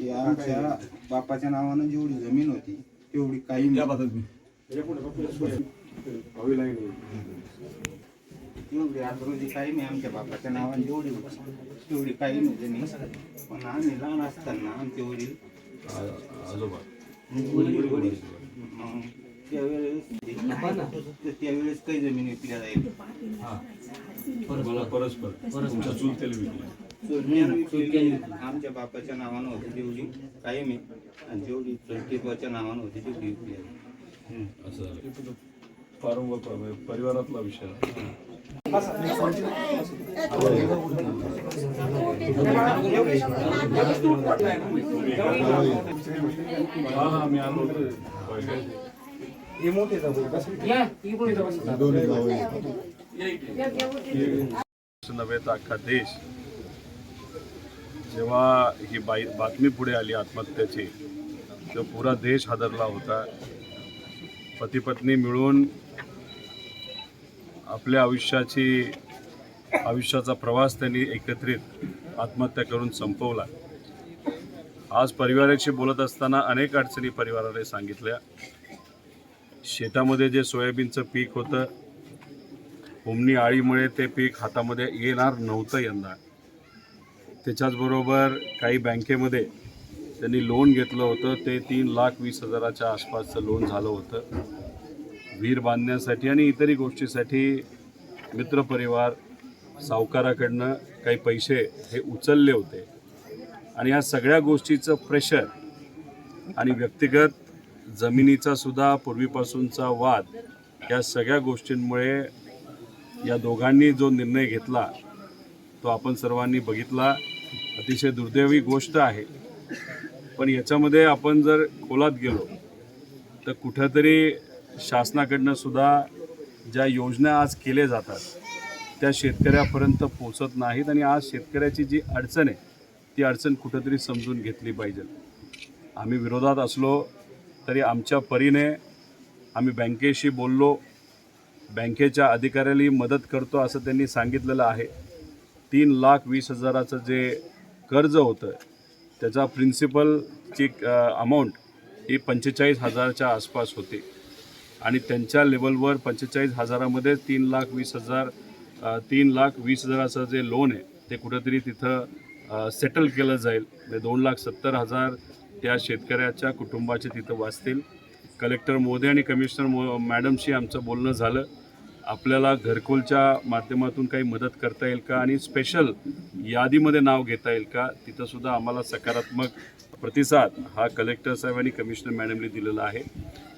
की आमच्या बापाच्या नावानं जेवढी जमीन होती तेवढी काही नाही. एवढी रोजी काही नाही आमच्या बापाच्या नावाने जेवढी होती तेवढी काही नाही जमीन. पण आम्ही लहान असताना आमचे वडील आजोबा. वडील वडील मग त्यावेळेस तर त्यावेळेस काही जमीन विकल्या जाईल परस्पर तुमच्या चुलतेला विकलं. आमच्या बापाच्या नावानं होती तेवढी काही मी आणि जेवढी चोरटेबाच्या नावानं होती तेवढी विकली आहे. असं झालं. फार परिवारातला विषय हा हा मी आलो होतो. होय काय? नव्हे तर अख्खा देश जेव्हा ही बाई बातमी पुढे आली आत्महत्याची तेव्हा पुरा देश हादरला होता. पती पत्नी मिळून आपल्या आयुष्याची आयुष्याचा प्रवास त्यांनी एकत्रित आत्महत्या करून संपवला. आज परिवाराशी बोलत असताना अनेक अडचणी परिवाराने सांगितल्या. शेतामध्ये जे सोयाबीनचं पीक होतं उमनी आळीमुळे ते पीक हातामध्ये येणार नव्हतं यंदा. त्याच्याचबरोबर काही बँकेमध्ये त्यांनी लोन घेतलं होतं. ते तीन लाख वीस हजाराच्या आसपासचं लोन झालं होतं. विहीर बांधण्यासाठी आणि इतरही गोष्टीसाठी मित्रपरिवार सावकाराकडनं काही पैसे हे उचलले होते. आणि या सगळ्या गोष्टीचं प्रेशर आणि व्यक्तिगत जमिनीचा सुद्धा पूर्वीपासूनचा वाद या सगळ्या गोष्टींमुळे या दोघांनी जो निर्णय घेतला तो आपण सर्वांनी बघितला. अतिशय दुर्दैवी गोष्ट आहे. पण याच्यामध्ये आपण जर खोलात गेलो तर कुठंतरी शासनाकडनं सुद्धा ज्या योजना आज केल्या जातात त्या शेतकऱ्यापर्यंत पोचत नाहीत आणि आज शेतकऱ्याची जी अडचण आहे ती अडचण कुठंतरी समजून घेतली पाहिजे. आम्ही विरोधात असलो तरी आमच्या परीने आम्ही बँकेशी बोललो बँकेच्या अधिकाऱ्यालाही मदत करतो असं त्यांनी सांगितलेलं आहे. तीन लाख वीस हजाराचं जे कर्ज होतं त्याचा प्रिन्सिपलची अमाऊंट ही पंचेचाळीस हजारच्या आसपास होती. आणि त्यांच्या लेवलवर पंचेचाळीस हजारामध्ये तीन लाख वीस हजार तीन लाख वीस हजाराचं जे लोन आहे ते कुठंतरी तिथं सेटल केलं जाईल. म्हणजे दोन लाख सत्तर हजार त्या शेतकऱ्याच्या कुटुंबाचे तिथं वाचतील. कलेक्टर मोदी आणि कमिशनर मो मॅडमशी आमचं बोलणं झालं. आपल्याला घरकुलच्या माध्यमातून काही मदत करता येईल का? आणि स्पेशल यादीमध्ये नाव घेता येईल का? तिथं सुद्धा आम्हाला सकारात्मक प्रतिसाद हा कलेक्टर साहेब आणि कमिशनर मॅडमने दिलेला आहे.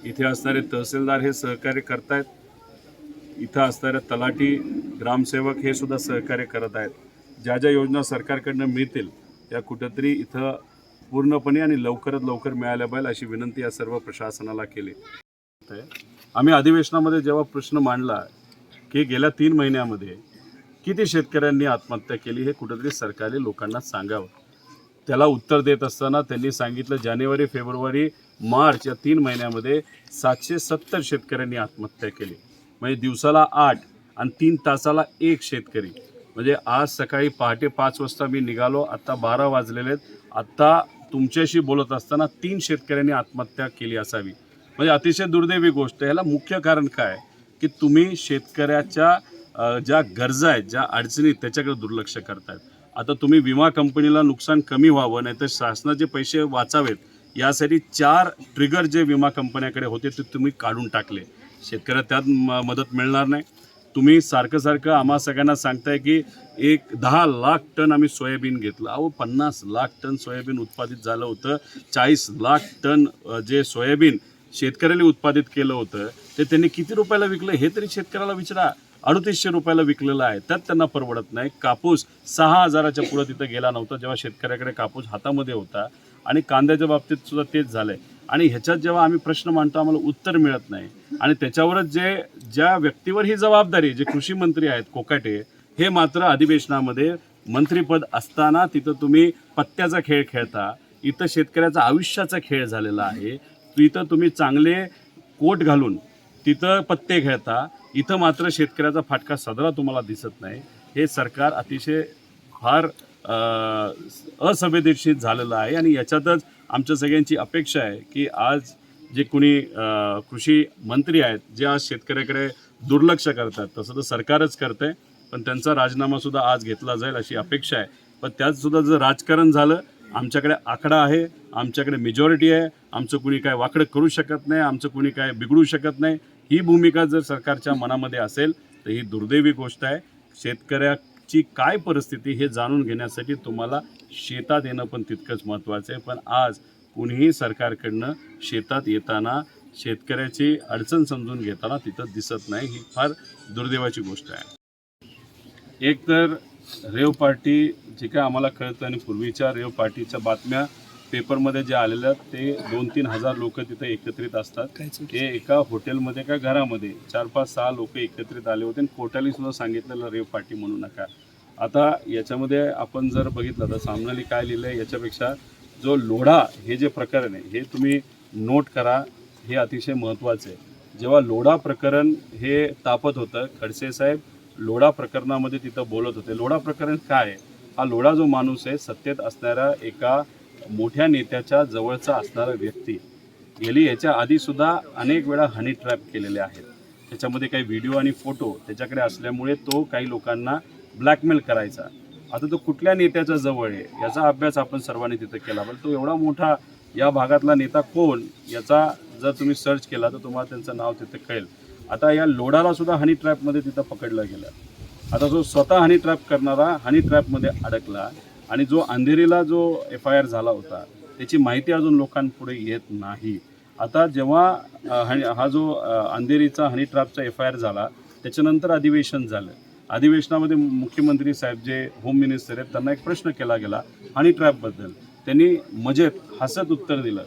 इथे असणारे तहसीलदार हे सहकार्य करतायत. इथं असणाऱ्या तलाठी ग्रामसेवक हे सुद्धा सहकार्य करत आहेत. ज्या ज्या योजना सरकारकडनं मिळतील त्या कुठंतरी इथं पूर्णपणे आणि लवकरात लवकर मिळाल्या पाहिजे अशी विनंती या सर्व प्रशासनाला केली. आम्ही अधिवेशनामध्ये जेव्हा प्रश्न मांडला की गेल्या तीन महिन्यामध्ये किती शेतकऱ्यांनी आत्महत्या केली हे कुठंतरी सरकारी लोकांना सांगावं. त्याला उत्तर देत असताना त्यांनी सांगितलं जानेवारी फेब्रुवारी मार्च या तीन महिन्यामध्ये सातशे सत्तर शेतकऱ्यांनी आत्महत्या केली. म्हणजे दिवसाला आठ आणि तीन तासाला एक शेतकरी. म्हणजे आज सकाळी पहाटे पाच वाजता मी निघालो आत्ता बारा वाजलेले आहेत. आत्ता तुमच्याशी बोलत असताना तीन शेतकऱ्यांनी आत्महत्या केली असावी. म्हणजे अतिशय दुर्दैवी गोष्ट आहे. ह्याला मुख्य कारण काय? की तुम्ही शेतकऱ्याच्या ज्या गरजा आहेत ज्या अडचणी त्याच्याकडे दुर्लक्ष करतायत. आता तुम्ही विमा कंपनीला नुकसान कमी व्हावं नाही तर शासनाचे पैसे वाचावेत यासाठी चार ट्रिगर जे विमा कंपन्याकडे होते ते तुम्ही काढून टाकले. शेतकऱ्याला त्यात म- मदत मिळणार नाही. तुम्ही सारखं सारखं आम्हा सगळ्यांना सांगताय की एक दहा लाख टन आम्ही सोयाबीन घेतलं. अहो पन्नास लाख टन सोयाबीन उत्पादित झालं होतं. चाळीस लाख टन जे सोयाबीन शेतकऱ्याने उत्पादित केलं होतं ते त्यांनी किती रुपयाला विकलं हे तरी शेतकऱ्याला विचारा. अडतीसशे रुपयाला विकलेलं आहे त्यात त्यांना परवडत नाही. कापूस सहा हजाराच्या पुढं तिथं गेला नव्हता जेव्हा शेतकऱ्याकडे कापूस हातामध्ये होता आणि कांद्याच्या बाबतीत सुद्धा तेच झालंय. आणि ह्याच्यात जेव्हा आम्ही प्रश्न मांडतो आम्हाला उत्तर मिळत नाही. आणि त्याच्यावरच जे ज्या व्यक्तीवर ही जबाबदारी जे कृषी मंत्री आहेत कोकाटे हे मात्र अधिवेशनामध्ये मंत्रीपद असताना तिथं तुम्ही पत्त्याचा खेळ खेळता इथं शेतकऱ्याचा आयुष्याचा खेळ झालेला आहे. तिथं तुम्ही चांगले कोट घालून तिथं पत्ते खेळता इथं मात्र शेतकऱ्याचा फाटका सदरा तुम्हाला दिसत नाही. हे सरकार अतिशय फार असंवेदनशील झालेलं आहे आणि याच्यातच आमच्या सगळ्यांची अपेक्षा आहे की आज जे कुणी कृषी मंत्री आहेत जे आज शेतकऱ्याकडे दुर्लक्ष करतात तसं तर सरकारच करतं आहे पण त्यांचा राजीनामासुद्धा आज घेतला जाईल अशी अपेक्षा आहे. पण त्यातसुद्धा जर राजकारण झालं आमच्याकडे आकडा आहे आमच्याकडे मेजॉरिटी आहे आमचं कुणी काय वाकडं करू शकत नाही आमचं कुणी काय बिघडू शकत नाही. ही भूमिका जर सरकारच्या मनामध्ये असेल तर ही दुर्दैवी गोष्ट आहे. शेतकऱ्याची काय परिस्थिती हे जाणून घेण्यासाठी तुम्हाला शेतात येणं पण तितकंच महत्त्वाचं आहे. पण आज कुणीही सरकारकडनं शेतात येताना शेतकऱ्याची अडचण समजून घेताना तिथं दिसत नाही. ही फार दुर्दैवाची गोष्ट आहे. एक तर रेव पार्टी जे काय आम्हाला कळतं आणि पूर्वीच्या रेव पार्टीच्या बातम्या पेपरमध्ये जे आलेल्या ते दोन तीन हजार लोक तिथे एकत्रित असतात. हे एका हॉटेलमध्ये का घरामध्ये चार पाच सहा लोक एकत्रित आले होते आणि कोर्टाने सुद्धा सांगितलेलं रेव पार्टी म्हणू नका. आता याच्यामध्ये आपण जर बघितलं तर सामनाली काय लिहिलं आहे याच्यापेक्षा जो लोढा हे जे प्रकरण आहे हे तुम्ही नोट करा हे अतिशय महत्त्वाचं आहे. जेव्हा लोढा प्रकरण हे तापत होतं खडसे साहेब लोढा प्रकरणामध्ये तिथं बोलत होते. लोढा प्रकरण काय? आहे हा लोढा जो माणूस आहे सत्तेत असणाऱ्या एका मोठ्या नेत्याच्या जवळचा असणारा व्यक्ती. गेली याच्या आधीसुद्धा अनेक वेळा हनी ट्रॅप केलेले आहेत. त्याच्यामध्ये काही व्हिडिओ आणि फोटो त्याच्याकडे असल्यामुळे तो काही लोकांना ब्लॅकमेल करायचा. आता तो कुठल्या नेत्याच्या जवळ आहे? याचा अभ्यास आपण सर्वांनी तिथं केला. पण तो एवढा मोठा या भागातला नेता कोण? याचा जर तुम्ही सर्च केला तर तुम्हाला त्यांचं नाव तिथे कळेल. आता या लोडाला सुद्धा हनी ट्रॅपमध्ये तिथं पकडलं गेलं. आता जो स्वतः हनी ट्रॅप करणारा हनी ट्रॅपमध्ये अडकला आणि जो अंधेरीला जो एफ आय आर झाला होता त्याची माहिती अजून लोकांपुढे येत नाही. आता जेव्हा हनी- हा जो अंधेरीचा हनी ट्रॅपचा एफ आय आर झाला त्याच्यानंतर अधिवेशन झालं. अधिवेशनामध्ये मुख्यमंत्री साहेब जे होम मिनिस्टर आहेत त्यांना एक प्रश्न केला गेला हनी ट्रॅपबद्दल त्यांनी मजेत हसत उत्तर दिलं.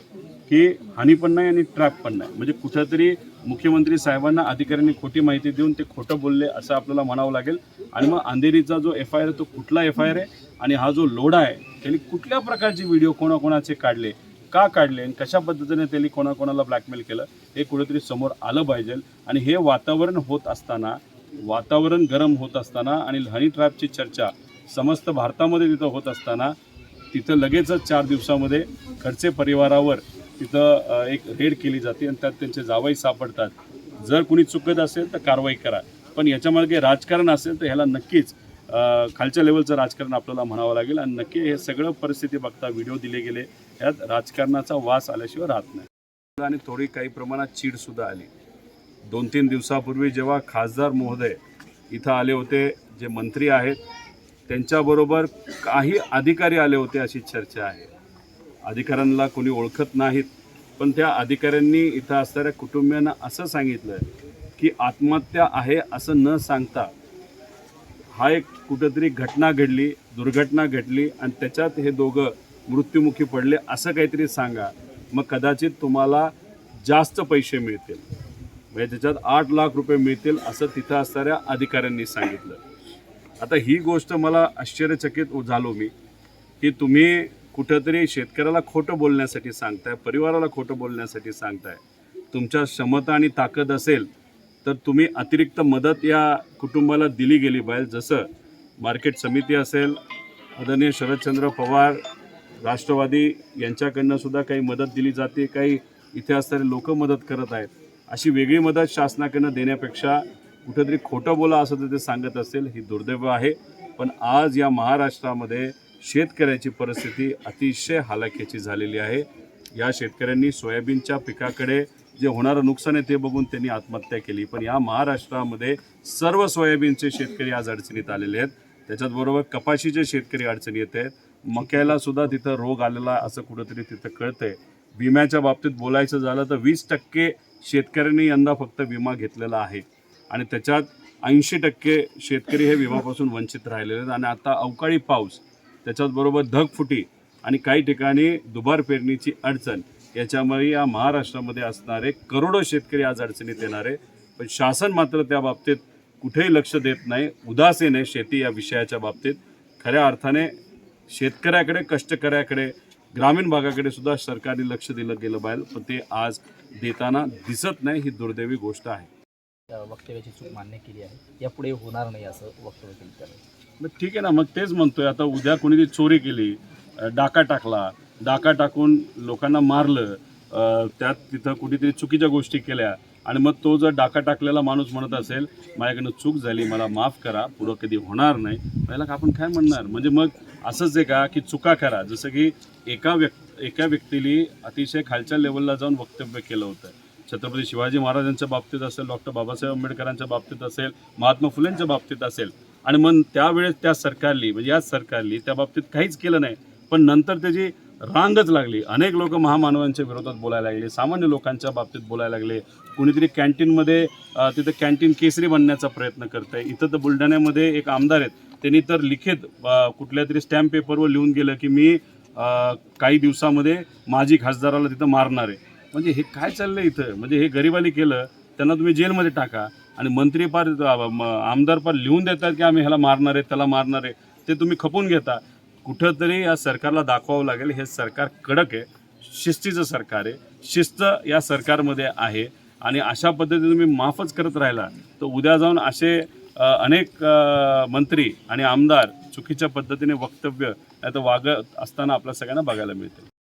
की हानी पण नाही आणि ट्रॅप पण नाही. म्हणजे कुठंतरी मुख्यमंत्री साहेबांना अधिकाऱ्यांनी खोटी माहिती देऊन ते खोटं बोलले असं आपल्याला म्हणावं लागेल. आणि मग अंधेरीचा जो एफ आय आर आहे तो कुठला एफ आय आर आहे? आणि हा जो लोढा आहे त्यांनी कुठल्या प्रकारचे व्हिडिओ कोणाकोणाचे काढले का काढले आणि कशा पद्धतीने त्यांनी कोणाकोणाला ब्लॅकमेल केलं हे कुठेतरी समोर आलं पाहिजे. आणि हे वातावरण होत असताना वातावरण गरम होत असताना आणि हनी ट्रॅपची चर्चा समस्त भारतामध्ये तिथं होत असताना तिथं लगेचच चार दिवसामध्ये खडसे परिवारावर तिथं एक रेड केली जाते आणि त्यात त्यांचे जावई सापडतात. जर कुणी चुकत असेल तर कारवाई करा. पण याच्यामागे राजकारण असेल तर ह्याला नक्कीच खालच्या लेवलचं राजकारण आपल्याला म्हणावं लागेल आणि नक्की हे सगळं परिस्थिती बघता व्हिडिओ दिले गेले. यात राजकारणाचा वास आल्याशिवाय राहत नाही. आणि थोडी काही प्रमाणात चीडसुद्धा आली. दोन तीन दिवसापूर्वी जेव्हा खासदार महोदय इथं आले होते जे मंत्री आहेत त्यांच्याबरोबर काही अधिकारी आले होते अशी चर्चा आहे. अधिकाऱ्यांना कोणी ओळखत नाहीत पण त्या अधिकाऱ्यांनी इथं असणाऱ्या कुटुंबियांना असं सांगितलं की आत्महत्या आहे असं न सांगता हा एक कुठंतरी घटना घडली दुर्घटना घडली आणि त्याच्यात हे दोघं मृत्युमुखी पडले असं काहीतरी सांगा. मग कदाचित तुम्हाला जास्त पैसे मिळतील. म्हणजे त्याच्यात आठ लाख रुपये मिळतील असं तिथं असणाऱ्या अधिकाऱ्यांनी सांगितलं. आता ही गोष्ट मला आश्चर्यचकित झालो मी की तुम्ही कुठंतरी शेतकऱ्याला खोटं बोलण्यासाठी सांगताय परिवाराला खोटं बोलण्यासाठी सांगताय. तुमच्या क्षमता आणि ताकद असेल तर तुम्ही अतिरिक्त मदत या कुटुंबाला दिली गेली पाहिजे. जसं मार्केट समिती असेल आदरणीय शरदचंद्र पवार राष्ट्रवादी यांच्याकडनं सुद्धा काही मदत दिली जाते काही इथे असणारे लोक मदत करत आहेत. अशी वेगळी मदत शासनाकडनं देण्यापेक्षा कुठेतरी खोटं बोला असं तर ते सांगत असेल ही दुर्दैव आहे. पण आज या महाराष्ट्रामध्ये शेतकऱ्याची परिस्थिती अतिशय हालाख्याची झालेली आहे. या शेतकऱ्यांनी सोयाबीनच्या पिकाकडे जे होणारं नुकसान आहे ते बघून त्यांनी आत्महत्या केली. पण या महाराष्ट्रामध्ये सर्व सोयाबीनचे शेतकरी आज अडचणीत आलेले आहेत. त्याच्याचबरोबर कपाशीचे शेतकरी अडचणी येत आहेत मक्याला सुद्धा तिथं रोग आलेला असं कुठंतरी तिथं कळतंय. विम्याच्या बाबतीत बोलायचं झालं तर वीस टक्के शेतकऱ्यांनी यंदा फक्त विमा घेतलेला आहे. आणि त्याच्यात ऐंशी टक्के शेतकरी हे विमापासून वंचित राहिलेले आहेत. आणि आता अवकाळी पाऊस त्याच्याचबरोबर धगफुटी आणि काही ठिकाणी दुबार पेरणीची अडचण याच्यामुळे या महाराष्ट्रामध्ये असणारे करोडो शेतकरी आज अडचणीत येणारे. पण शासन मात्र त्या बाबतीत कुठेही लक्ष देत नाही. उदासीन आहे शेती या विषयाच्या बाबतीत. खऱ्या अर्थाने शेतकऱ्याकडे कष्टकऱ्याकडे ग्रामीण भागाकडे सुद्धा सरकारने लक्ष दिलं गेलं पाहिजे. पण ते आज देताना दिसत नाही ही दुर्दैवी गोष्ट आहे. वक्तव्याची चूक मान्य केली आहे. यापुढे होणार नाही असं वक्तव्य केलं मग ठीक आहे ना मग तेच म्हणतोय. आता उद्या कोणीतरी चोरी केली डाका टाकला डाका टाकून लोकांना मारलं त्यात तिथं कुठेतरी चुकीच्या गोष्टी केल्या आणि मग तो जर डाका टाकलेला माणूस म्हणत असेल माझ्याकडनं चूक झाली मला माफ करा पुढं कधी होणार नाही. पहिला आपण काय म्हणणार? म्हणजे मग असंच आहे का की चुका करा? जसं की एका व्यक् एका व्यक्तीने अतिशय खालच्या लेवलला जाऊन वक्तव्य केलं होतं. छत्रपती शिवाजी महाराजांच्या बाबतीत असेल डॉक्टर बाबासाहेब आंबेडकरांच्या बाबतीत असेल महात्मा फुलेंच्या बाबतीत असेल आणि मग त्यावेळेस त्या सरकारली म्हणजे याच सरकारली त्या बाबतीत काहीच केलं नाही. पण नंतर त्याची रांगच लागली. अनेक लोक महामानवांच्या विरोधात बोलायला लागले. सामान्य लोकांच्या बाबतीत बोलायला लागले. कुणीतरी कॅन्टीनमध्ये तिथं कॅन्टीन केसरी बनण्याचा प्रयत्न करत आहे इथं तर बुलढाण्यामध्ये एक आमदार आहेत. त्यांनी तर लिखित कुठल्या तरी स्टॅम्प पेपरवर लिहून गेलं की मी काही दिवसामध्ये माझी खासदाराला तिथं मारणार आहे. म्हणजे हे काय चाललं आहे इथं? म्हणजे हे गरिबाली केलं त्यांना तुम्ही जेलमध्ये टाका. आणि मंत्री पार म- आमदार पार लिहून देतात की आम्ही ह्याला मारणार आहे त्याला मारणार आहे. ते तुम्ही खपून घेता. कुठंतरी या सरकारला दाखवावं लागेल हे सरकार कडक आहे. शिस्तीचं सरकार आहे. शिस्त या सरकारमध्ये आहे. आणि अशा पद्धतीने तुम्ही माफच करत राहिला तर उद्या जाऊन असे अनेक मंत्री आणि आमदार चुकीच्या पद्धतीने वक्तव्य नाही तर वागत असताना आपल्या सगळ्यांना बघायला मिळते